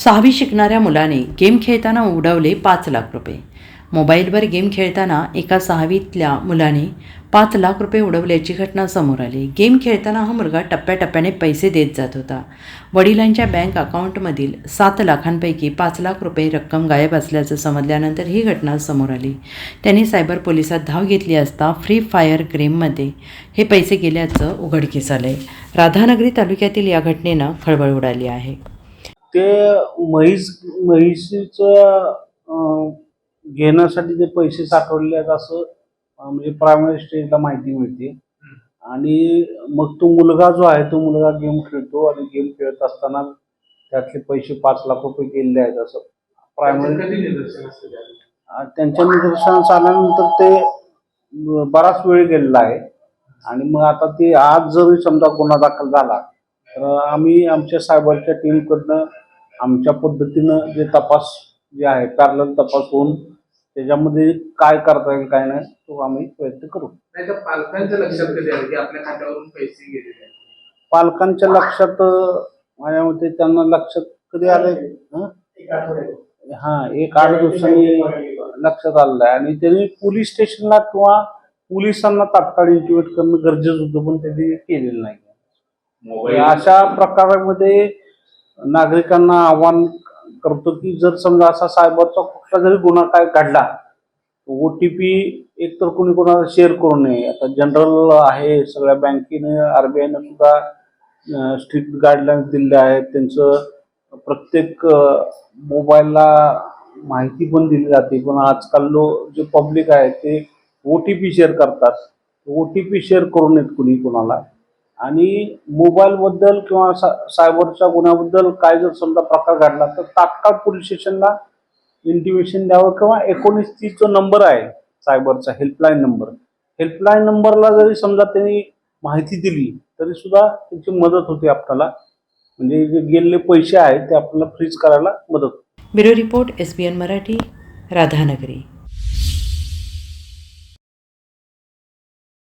सहावी शिकणाऱ्या मुलाने गेम खेळताना उडवले पाच लाख रुपये. मोबाईलवर गेम खेळताना एका सहावीतल्या मुलाने पाच लाख रुपये उडवल्याची घटना समोर आली. गेम खेळताना हा मुलगा टप्प्याटप्प्याने पैसे देत जात होता. वडिलांच्या बँक अकाउंटमधील सात लाखांपैकी पाच लाख रुपये रक्कम गायब असल्याचं समजल्यानंतर ही घटना समोर आली. त्यांनी सायबर पोलिसात धाव घेतली असता फ्री फायर गेममध्ये हे पैसे गेल्याचं उघडकीस आलं आहे राधानगरी तालुक्यातील या घटनेनं खळबळ उडाली आहे. ते म्हैस म्हैशीचं अं, घेण्यासाठी ते पैसे साठवलेले आहेत असं म्हणजे प्रायमरी स्टेजला माहिती मिळते. आणि मग तो मुलगा जो आहे तो मुलगा गेम खेळतो आणि गेम खेळत असताना त्यातले पैसे पाच लाख रुपये गेलेले आहेत असं. प्रायमरी त्यांच्या निदर्शनास आल्यानंतर ते बराच वेळ गेलेला आहे. आणि मग आता ते आज जरी समजा गुन्हा दाखल झाला तर आम्ही आमच्या सायबरच्या टीमकडनं आमच्या पद्धतीनं जे तपास जे आहे पॅरल तपास होऊन त्याच्यामध्ये काय करता येईल काय नाही तो आम्ही प्रयत्न करू. नाही तर पालकांच्या लक्षात कधी आलं की आपल्या खात्यावरून पैसे गेलेले आहेत? पालकांच्या लक्षात अं, माझ्या मते त्यांना लक्षात कधी आलंय? हं? हा एक आठ दिवसांनी लक्षात आलेलं आहे. आणि त्यांनी पोलीस स्टेशनला किंवा पोलिसांना तात्काळ इंटिमेट करणं गरजेचं होतं पण त्यांनी केलेलं नाही. अशा प्रकारामध्ये नागरिकांना आव्हान करतो की जर समजा असा सायबरचा कुठला जरी गुन्हा काय घडला ओ टी पी एकतर कोणी कोणाला शेअर करू नये. आता जनरल आहे सगळ्या बँकेने आर बी आयनं सुद्धा स्ट्रिक्ट गाईडलाईन्स दिलेल्या आहेत. त्यांचं प्रत्येक मोबाईलला माहिती पण दिली जाते. पण आजकाल लो जे पब्लिक आहे ते ओ टी पी शेअर करतात. ओ टी पी शेअर करू नयेत कुणी कोणाला. आणि मोबाईलबद्दल किंवा सा सायबरच्या गुन्ह्याबद्दल काय जर समजा प्रकार घडला तर तात्काळ पोलीस स्टेशनला इंटिमेशन द्यावं किंवा एकोणीस तीस जो नंबर आहे सायबरचा हेल्पलाईन नंबर हेल्पलाईन नंबरला जरी समजा त्यांनी माहिती दिली तरी सुद्धा त्याची मदत होते आपल्याला. म्हणजे जे गेलेले पैसे आहेत ते आपल्याला फ्रीज करायला मदत होते. Bureau report S B N Marathi Radhanagari.